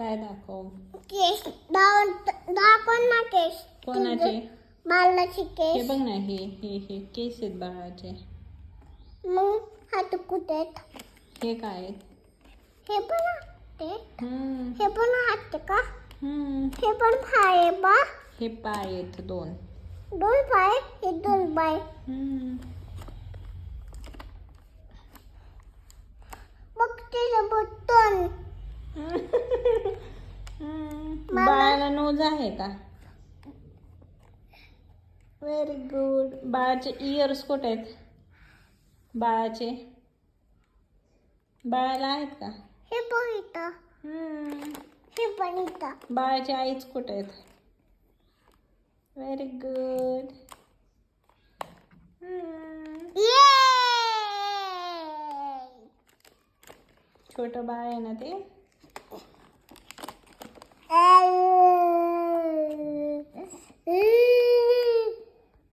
काय दाखव? केस दाव दाखव ना केस? कोणाचे? बालाची हे केस बघ ना हे हे हे केस आहेत बाळाचे. मग हात कुठे आहेत? हे काय आहेत? हे पण हात आहेत. हम्म, हे पण हात का? हम्म. हे पण पाय आहे बा. हे पाय आहेत दोन. दोन पाय हे दोन पाय. हम्म. मग ते बटन हम्म. मला- बाळाला नोज आहे का? व्हेरी गुड बाळाचे इयर्स कुठे आहेत? बाळाचे. बाळाला आहेत का? हे पण इथं. हम्म. हे पण इथं. बाळाचे आईच कुठे आहेत? व्हेरी गुड छोटं बाळ आहे ना ते?